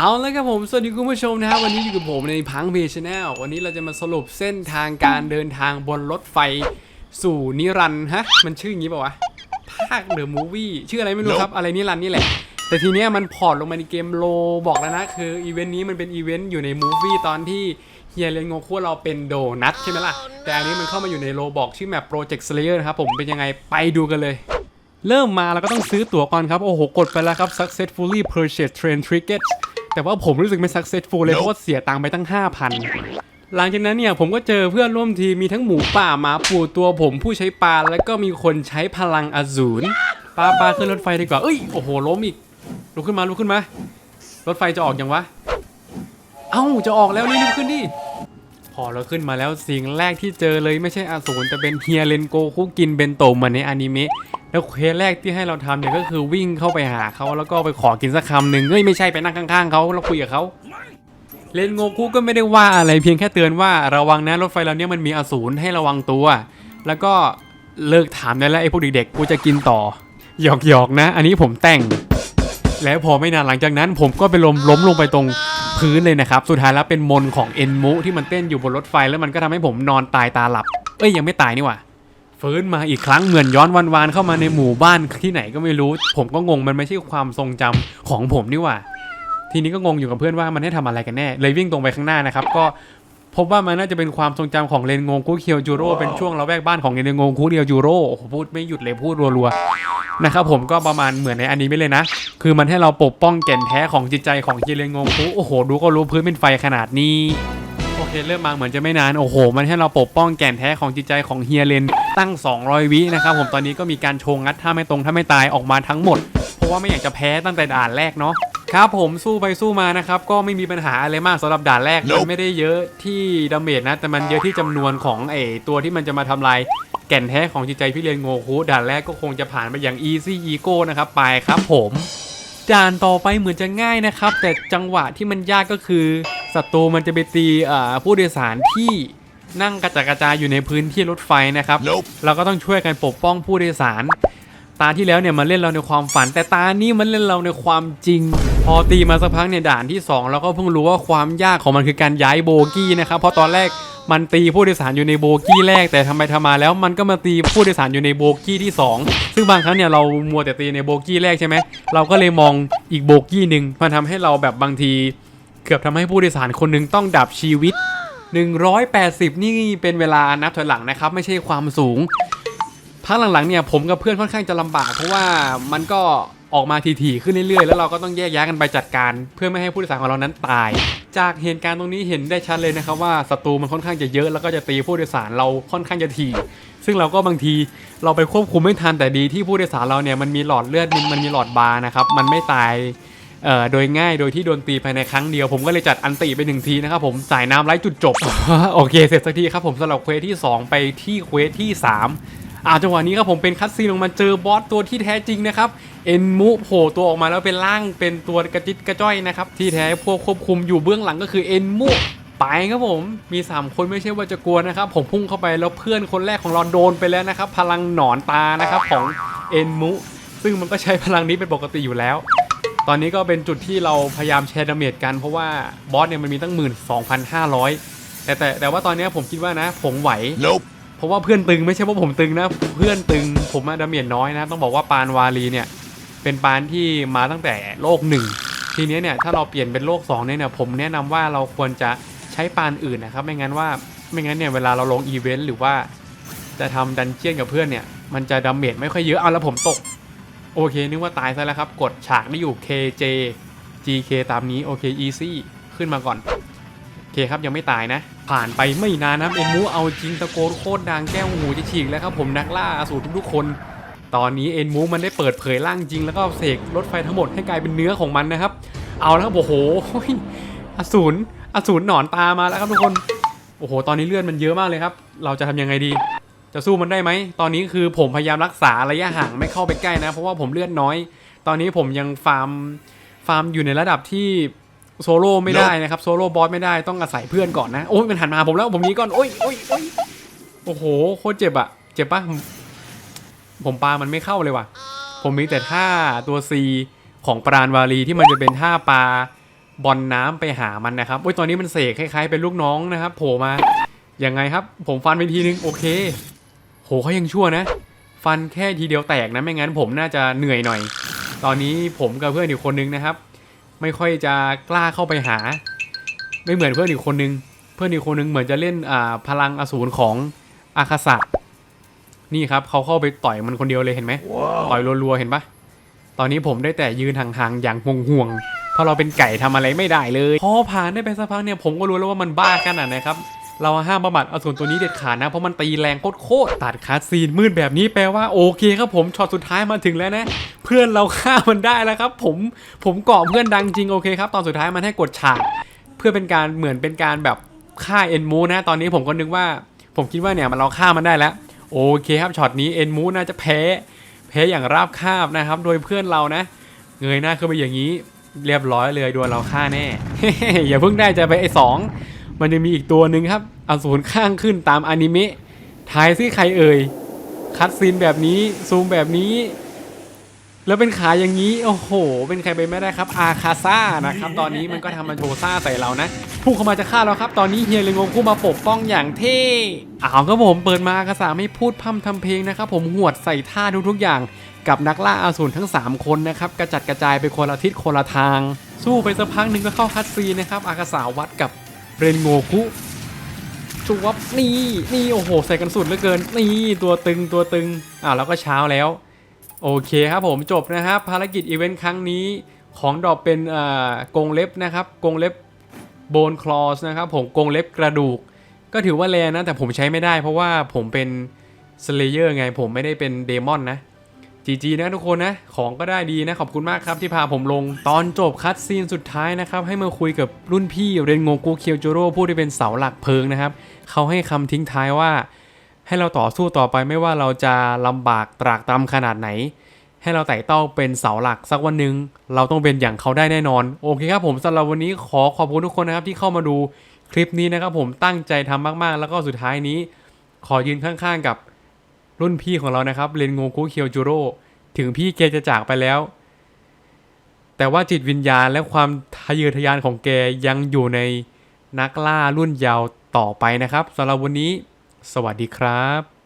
เอาแล้วครับผม สวัสดีคุณผู้ชมนะครับวันนี้อยู่กับผมในพังเพจชแนลวันนี้เราจะมาสรุปเส้นทางการเดินทางบนรถไฟสู่นิรันดร์ฮะ มันชื่ออย่างนี้ป่าวะ ภาคเดอะมูฟวี่ชื่ออะไรไม่รู้ครับ อะไรนิรันดร์นี่แหละ แต่ทีเนี้ยมันพอร์ตลงมาในเกมโลบอกแล้วนะ คืออีเวนต์นี้มันเป็นอีเวนต์อยู่ในมูฟวี่ตอนที่เฮียเรียนโงคุเราเป็นโดนัทใช่ไหมล่ะ แต่อันนี้มันเข้ามาอยู่ในโลบอกชื่อแมปโปรเจกต์สเลเยอร์นะครับผมเป็นยังไงไปดูกันเลยเริ่มมาเราก็ต้องซื้อตั๋วก่อนครับ โอ้โห กดไปแล้วครับ successfully purchased train tickets แต่ว่าผมรู้สึกไม่ successful เลยเพราะว่าเสียตังค์ไปตั้ง 5,000 หลังจากนั้นเนี่ยผมก็เจอเพื่อนร่วมทีมมีทั้งหมูป่าหมาปูตัวผมผู้ใช้ปลาแล้วก็มีคนใช้พลังอสูรปลาปลาขึ้นรถไฟดีกว่าเอ้ยโอ้โหล้มอีกลุกขึ้นมาลุกขึ้นมา รถไฟจะออกยังวะ เอ้าจะออกแล้วนี่ลุกขึ้นดิ พอเราขึ้นมาแล้วสิ่งแรกที่เจอเลยไม่ใช่อสูรแต่เป็นเฮียเรนโกคุกินเบนโตะเหมือนในอนิเมะแล้วเควสแรกที่ให้เราทำเนี่ยก็คือวิ่งเข้าไปหาเขาแล้วก็ไปขอกินสักคำหนึ่งเฮ้ยไม่ใช่ไปนั่งข้างๆเขาแล้วคุยกับเขาเรนโงคุก็ไม่ได้ว่าอะไรเพียงแค่เตือนว่าระวังนะรถไฟเราเนี่ยมันมีอสูรให้ระวังตัว แล้วก็เลิกถามได้แล้วไอ้พวกเด็กๆกูจะกินต่อหยอกๆนะ อันนี้ผมแต่ง แล้วพอไม่นานหลังจากนั้น ผมก็ไปล้มล้มลงไปตรง พื้นเลยนะครับ สุดท้ายแล้วเป็นมนของเอ็นมุที่มันเต้นอยู่บนรถไฟแล้วมันก็ทำให้ผมนอนตายตาหลับ เอ้ยยังไม่ตายนี่หว่าฟื้นมาอีกครั้งเหมือนย้อนวันวานเข้ามาในหมู่บ้านที่ไหนก็ไม่รู้ ผมก็งงมันไม่ใช่ความทรงจำของผมนี่หว่า ทีนี้ก็งงอยู่กับเพื่อนว่ามันให้ทำอะไรกันแน่เลยวิ่งตรงไปข้างหน้านะครับ ก็พบว่ามันน่าจะเป็นความทรงจำของเรนงงคุเคียวจูโร่เป็นช่วงเราแวกบ้านของเรนงงคุเคียวจูโร่โอ้โหพูดไม่หยุดเลยพูดรัวๆ นะครับผมก็ประมาณเหมือนในอนิเมะเลยนะ คือมันให้เราปกป้องแก่นแท้ของจิตใจของเจเรนงงคุโอ้โห ดูก็รู้พื้นเป็นไฟขนาดนี้โอเคเริ่มมาเหมือนจะไม่นานโอ้โห มันให้เราปกป้องแก่นแท้ของจิตใจของเฮียเลนตั้ง 200 วินะครับผมตอนนี้ก็มีการโชว์งัดถ้าไม่ตรงถ้าไม่ตายออกมาทั้งหมด เพราะว่าไม่อยากจะแพ้ตั้งแต่ด่านแรกเนาะครับผมสู้ไปสู้มานะครับก็ไม่มีปัญหาอะไรมากสำหรับด่านแรกมันไม่ได้เยอะที่ดาเมจนะ แต่มันเยอะที่จำนวนของไอตัวที่มันจะมาทำลาย แก่นแท้ของจิตใจพี่เรียนโงคุด่านแรกก็คงจะผ่านไปอย่าง easy ego นะครับ ไปครับผมด่านต่อไปเหมือนจะง่ายนะครับ แต่จังหวะที่มันยากก็คือศัตรูมันจะไปตีเอ่อผู้โดยสารที่นั่งกระจัดกระจายอยู่ในพื้นที่รถไฟนะครับ Nope เราก็ต้องช่วยกันปกป้องผู้โดยสาร ตาที่แล้วเนี่ยมันเล่นเราในความฝัน แต่ตานี้มันเล่นเราในความจริง พอตีมาสักพักเนี่ยด่านที่สองเราก็เพิ่งรู้ว่าความยากของมันคือการย้ายโบกี้นะครับเพราะตอนแรก มันตีผู้โดยสารอยู่ในโบกี้แรกแต่ทำไปทำมาแล้วมันก็มาตีผู้โดยสารอยู่ในโบกี้ที่สองซึ่งบางครั้งเนี่ยเรามัวแต่ตีในโบกี้แรกใช่ไหมเราก็เลยมองอีกโบกี้หนึ่งมันทำให้เราแบบบางที เกือบทำให้ผู้โดยสารคนหนึ่งต้องดับชีวิต 180 นี่เป็นเวลานับถอยหลังนะครับ ไม่ใช่ความสูงพักหลังๆเนี่ยผมกับเพื่อนค่อนข้างจะลำบากเพราะว่ามันก็ออกมาถี่ๆขึ้นเรื่อยๆ แล้วเราก็ต้องแยกย้ายกันไปจัดการ เพื่อไม่ให้ผู้โดยสารของเรานั้นตาย จากเหตุการณ์ตรงนี้เห็นได้ชัดเลยนะครับว่าศัตรูมันค่อนข้างจะเยอะแล้วก็จะตีผู้โดยสารเราค่อนข้างจะถี่ ซึ่งเราก็บางทีเราไปควบคุมไม่ทันแต่ดีที่ผู้โดยสารเราเนี่ยมันมีหลอดเลือดมันมีหลอดบาร์นะครับมันไม่ตายโดยง่ายโดยที่โดนตีภายในครั้งเดียวผมก็เลยจัดอันติไปหนึ่งทีนะครับผมสายน้ำไร้จุดจบ โอเคเสร็จสักทีครับผมสำหรับเควสที่ 2 ไปที่เควสที่ 3 อ่าจังหวะนี้ครับผมเป็นคัตซีนลงมาเจอบอสตัวที่แท้จริงนะครับเอ็นมุโผล่ตัวออกมาแล้วเป็นร่างเป็นตัวกระจิตกระจ้อยนะครับที่แท้พวกควบคุมอยู่เบื้องหลังก็คือเอ็นมุไปครับผมมี 3 คนไม่ใช่ว่าจะกลัวนะครับ ผมพุ่งเข้าไปแล้วเพื่อนคนแรกของเราโดนไปแล้วนะครับ พลังหนอนตานะครับของเอ็นมุซึ่งมันก็ใช้พลังนี้เป็นปกติอยู่แล้ว ตอนนี้ก็เป็นจุดที่เราพยายามแชร์ดาเมจกันเพราะว่าบอสเนี่ยมันมีตั้งหมื่นสองพันห้าร้อยแต่แต่แต่ว่าตอนนี้ผมคิดว่านะ ผมไหว Nope. เพราะว่าเพื่อนตึงไม่ใช่ว่าผมตึงนะ เพื่อนตึงผมอะดาเมจน้อยนะ ต้องบอกว่าปานวาลีเนี่ย เป็นปานที่มาตั้งแต่โลกหนึ่งทีนี้เนี่ยถ้าเราเปลี่ยนเป็นโลก2เนี่ยเนี่ยผมแนะนำว่าเราควรจะใช้ปานอื่นนะครับ ไม่งั้นว่าไม่งั้นเนี่ยเวลาเราลงอีเวนต์หรือว่าจะทำดันเจียนกับเพื่อนเนี่ย มันจะดาเมจไม่ค่อยเยอะเอาแล้วผมตก โอเค นึกว่าตายซะแล้วครับ กดฉากนี่อยู่ KJ GK ตามนี้โอเค easy ขึ้นมาก่อน คครับยังไม่ตายนะ ผ่านไปไม่นานนะเอ็นมูเอาจริงตะโกนโคตรดังแก้วหูจะฉีกแล้วครับผมนักล่าอสูรทุกๆคนตอนนี้เอ็นมูมันได้เปิดเผยร่างจริง แล้วก็เสกรถไฟทั้งหมดให้กลายเป็นเนื้อของมันนะครับ เอาแล้วครับโอ้โหอสูรอสูรหนอนตามาแล้วครับทุกคน โอ้โห ตอนนี้เลือดมันเยอะมากเลยครับ เราจะทำยังไงดี จะสู้มันได้ไหม ตอนนี้คือผมพยายามรักษาระยะห่างไม่เข้าไปใกล้นะ เพราะว่าผมเลือดน้อย ตอนนี้ผมยังฟาร์ม ฟาร์มอยู่ในระดับที่ โซโล่ไม่ได้นะครับโซโล่บอสไม่ได้ต้องอาศัยเพื่อนก่อนนะโอ้ยมันหันมาผมแล้วผมนี้ก่อนโอ้ยโอ้ยโอ้ยโอ้โหโคตรเจ็บอะเจ็บปะผมผมปามันไม่เข้าเลยว่ะ ผมมีแต่ท่าตัว C ของปราณวาลีที่มันจะเป็นท่าปลาบอลน้ำไปหามันนะครับโอ้ยตอนนี้มันเสกคล้ายๆเป็นลูกน้องนะครับโผล่มายังไงครับ ผมฟันไปทีนึงโอเค โหเขายังชั่วนะ ฟันแค่ทีเดียวแตกนะไม่งั้นผมน่าจะเหนื่อยหน่อย ตอนนี้ผมกับเพื่อนอีกคนนึงนะครับ ไม่ค่อยจะกล้าเข้าไปหา ไม่เหมือนเพื่อนอีกคนนึง เพื่อนอีกคนนึงเหมือนจะเล่นอ่าพลังอสูรของอาคาสะนี่ครับเขาเข้าไปต่อยมันคนเดียวเลยเห็นไหมต่อยรัวๆเห็นปะตอนนี้ผมได้แต่ยืนห่างๆอย่างห่วงๆเพราะเราเป็นไก่ทำอะไรไม่ได้เลย พอผ่านได้ไปสักพักเนี่ยผมก็รู้แล้วว่ามันบ้าขนาดไหนครับ เราห้ามบำบัดอสูรตัวนี้เด็ดขาดนะ เพราะมันตีแรงโคตรๆตัดคาสซีนมืดแบบนี้แปลว่าโอเคครับผมช็อตสุดท้ายมาถึงแล้วนะ เพื่อนเราฆ่ามันได้แล้วครับ ผมผมเกาะเพื่อนดังจริงโอเคครับ ตอนสุดท้ายมันให้กดฉากเพื่อเป็นการเหมือนเป็นการแบบฆ่าเอ็นมูนะ ตอนนี้ผมก็นึกว่า ผมคิดว่าเนี่ยมันเราฆ่ามันได้แล้ว โอเคครับช็อตนี้เอ็นมูน่าจะแพ้แพ้อย่างราบคาบนะครับ โดยเพื่อนเรานะ เงยหน้าขึ้นไปอย่างนี้ เรียบร้อยเลยโดนเราฆ่าแน่อย่าเพิ่งได้ใจไปไอ้สอง มันจะมีอีกตัวหนึ่งครับอสูรข้างขึ้นตามอนิเมะทายซิใครเอ่ย คัดซีนแบบนี้ซูมแบบนี้ แล้วเป็นขาอย่างนี้ โอ้โห เป็นใครไปไม่ได้ครับ อาคาซ่านะครับ ตอนนี้มันก็ทำมาโชซ่าใส่เรานะพุ่งเข้ามาจะฆ่าเราครับ ตอนนี้เฮียเลงงคู่มาปกป้องอย่างเท่อ้าวครับผมเปิดมาอาคาซ่าไม่พูดพร่ำทำเพลงนะครับ ผมหวดใส่ท่าทุกๆอย่างกับนักล่าอาสูรทั้ง 3 คนนะครับกระจัดกระจายไปคนละทิศคนละทาง สู้ไปสักพักหนึ่งก็เข้าคัดซีนนะครับ อากาสาวัดกับ เรนโงคุจวบนี่นี่โอ้โห ใส่กันสุดเหลือเกิน นี่ตัวตึงตัวตึงอ่าแล้วก็เช้าแล้ว โอเคครับผมจบนะครับภารกิจอีเวนต์ครั้งนี้ของดอกเป็นอ่ากงเล็บนะครับกงเล็บโบนคลอสนะครับผมกงเล็บกระดูก ก็ถือว่าแรงนะ แต่ผมใช้ไม่ได้เพราะว่าผมเป็นสเลเยอร์ไงผมไม่ได้เป็นเดมอนนะ จีจีนะทุกคนนะ ของก็ได้ดีนะ ขอบคุณมากครับที่พาผมลง ตอนจบคัดซีนสุดท้ายนะครับ ให้มาคุยกับรุ่นพี่เรนโงกุเคียวโจโร่ผู้ที่เป็นเสาหลักเพิงนะครับ เขาให้คำทิ้งท้ายว่า ให้เราต่อสู้ต่อไปไม่ว่าเราจะลำบากตรากตรำขนาดไหน ให้เราไต่เต้าเป็นเสาหลักสักวันหนึ่งเราต้องเป็นอย่างเขาได้แน่นอน โอเคครับผมสำหรับวันนี้ขอขอบคุณทุกคนนะครับที่เข้ามาดูคลิปนี้นะครับผมตั้งใจทำมากๆ แล้วก็สุดท้ายนี้ ขอยืนข้างๆ กับ รุ่นพี่ของเรานะครับเรนโงคุเคียวจูโร่ถึงพี่แกจะจากไปแล้ว แต่ว่าจิตวิญญาณและความทะเยอทะยานของแกยังอยู่ในนักล่ารุ่นยาวต่อไปนะครับสำหรับวันนี้ สวัสดีครับ